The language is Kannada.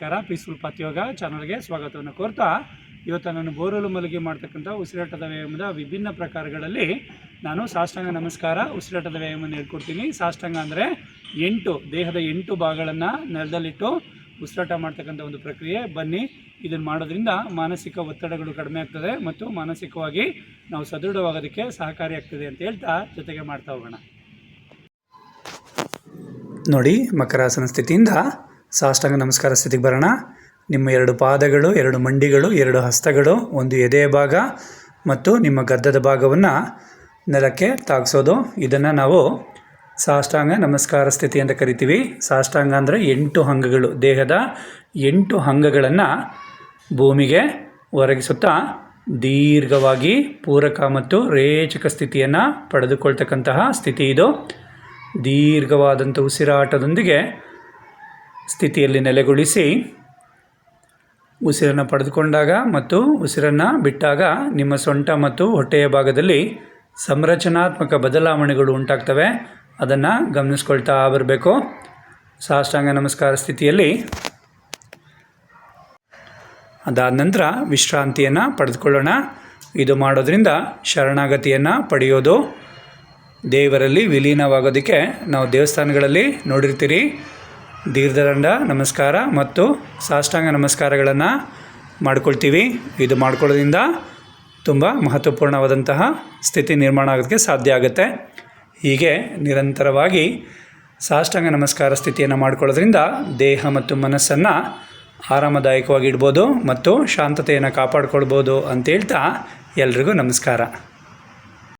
ನಮಸ್ಕಾರ. ಪೀಸ್ಫುಲ್ ಪತ್ಯೋಗ ಚಾನಲ್ಗೆ ಸ್ವಾಗತವನ್ನು ಕೋರ್ತಾ, ಇವತ್ತು ನಾನು ಬೋರಲು ಮಲಗಿ ಮಾಡ್ತಕ್ಕಂಥ ಉಸಿರಾಟದ ವ್ಯಾಯಾಮದ ವಿಭಿನ್ನ ಪ್ರಕಾರಗಳಲ್ಲಿ ನಾನು ಸಾಷ್ಟಾಂಗ ನಮಸ್ಕಾರ, ಉಸಿರಾಟದ ವ್ಯಾಯಾಮವನ್ನು ಹೇಳ್ಕೊಡ್ತೀನಿ. ಸಾಷ್ಟಾಂಗ ಅಂದರೆ ಎಂಟು, ದೇಹದ ಎಂಟು ಭಾಗಗಳನ್ನು ನೆಲದಲ್ಲಿಟ್ಟು ಉಸಿರಾಟ ಮಾಡ್ತಕ್ಕಂಥ ಒಂದು ಪ್ರಕ್ರಿಯೆ. ಬನ್ನಿ ಇದನ್ನು ಮಾಡೋದ್ರಿಂದ ಮಾನಸಿಕ ಒತ್ತಡಗಳು ಕಡಿಮೆ ಆಗ್ತದೆ ಮತ್ತು ಮಾನಸಿಕವಾಗಿ ನಾವು ಸದೃಢವಾಗೋದಕ್ಕೆ ಸಹಕಾರಿಯಾಗ್ತದೆ ಅಂತ ಹೇಳ್ತಾ ಜೊತೆಗೆ ಮಾಡ್ತಾ ಹೋಗೋಣ. ನೋಡಿ ಮಕರಾಸನ ಸ್ಥಿತಿಯಿಂದ ಸಾಷ್ಟಾಂಗ ನಮಸ್ಕಾರ ಸ್ಥಿತಿಗೆ ಬರೋಣ. ನಿಮ್ಮ ಎರಡು ಪಾದಗಳು, ಎರಡು ಮಂಡಿಗಳು, ಎರಡು ಹಸ್ತಗಳು, ಒಂದು ಎದೆಯ ಭಾಗ ಮತ್ತು ನಿಮ್ಮ ಗದ್ದದ ಭಾಗವನ್ನು ನೆಲಕ್ಕೆ ತಾಗಿಸೋದು. ಇದನ್ನು ನಾವು ಸಾಷ್ಟಾಂಗ ನಮಸ್ಕಾರ ಸ್ಥಿತಿ ಅಂತ ಕರಿತೀವಿ. ಸಾಷ್ಟಾಂಗ ಅಂದರೆ ಎಂಟು ಅಂಗಗಳು. ದೇಹದ ಎಂಟು ಅಂಗಗಳನ್ನು ಭೂಮಿಗೆ ಒರಗಿಸುತ್ತಾ ದೀರ್ಘವಾಗಿ ಪೂರಕ ಮತ್ತು ರೇಚಕ ಸ್ಥಿತಿಯನ್ನು ಪಡೆದುಕೊಳ್ತಕ್ಕಂತಹ ಸ್ಥಿತಿ ಇದು. ದೀರ್ಘವಾದಂಥ ಉಸಿರಾಟದೊಂದಿಗೆ ಸ್ಥಿತಿಯಲ್ಲಿ ನೆಲೆಗೊಳಿಸಿ ಉಸಿರನ್ನು ಪಡೆದುಕೊಂಡಾಗ ಮತ್ತು ಉಸಿರನ್ನು ಬಿಟ್ಟಾಗ ನಿಮ್ಮ ಸೊಂಟ ಮತ್ತು ಹೊಟ್ಟೆಯ ಭಾಗದಲ್ಲಿ ಸಂರಚನಾತ್ಮಕ ಬದಲಾವಣೆಗಳು ಉಂಟಾಗ್ತವೆ. ಅದನ್ನು ಗಮನಿಸ್ಕೊಳ್ತಾ ಬರಬೇಕು. ಸಾಷ್ಟಾಂಗ ನಮಸ್ಕಾರ ಸ್ಥಿತಿಯಲ್ಲಿ. ಅದಾದ ನಂತರ ವಿಶ್ರಾಂತಿಯನ್ನು ಪಡೆದುಕೊಳ್ಳೋಣ. ಇದು ಮಾಡೋದ್ರಿಂದ ಶರಣಾಗತಿಯನ್ನು ಪಡೆಯೋದು. ದೇವರಲ್ಲಿ ವಿಲೀನವಾಗೋದಕ್ಕೆ ನಾವು ದೇವಸ್ಥಾನಗಳಲ್ಲಿ ನೋಡಿರ್ತೀರಿ. ದೀರ್ಘದಂಡ, ನಮಸ್ಕಾರ ಮತ್ತು ಸಾಷ್ಟಾಂಗ ನಮಸ್ಕಾರಗಳನ್ನು ಮಾಡ್ಕೊಳ್ತೀವಿ. ಇದು ಮಾಡ್ಕೊಳ್ಳೋದ್ರಿಂದ ತುಂಬ ಮಹತ್ವಪೂರ್ಣವಾದಂತಹ ಸ್ಥಿತಿ ನಿರ್ಮಾಣ ಆಗೋದಕ್ಕೆ ಸಾಧ್ಯ ಆಗುತ್ತೆ. ಹೀಗೆ ನಿರಂತರವಾಗಿ ಸಾಷ್ಟಾಂಗ ನಮಸ್ಕಾರ ಸ್ಥಿತಿಯನ್ನು ಮಾಡ್ಕೊಳ್ಳೋದ್ರಿಂದ ದೇಹ ಮತ್ತು ಮನಸ್ಸನ್ನು ಆರಾಮದಾಯಕವಾಗಿ ಇಡ್ಬೋದು ಮತ್ತು ಶಾಂತತೆಯನ್ನು ಕಾಪಾಡ್ಕೊಳ್ಬೋದು ಅಂತ ಹೇಳ್ತಾ ಎಲ್ರಿಗೂ ನಮಸ್ಕಾರ.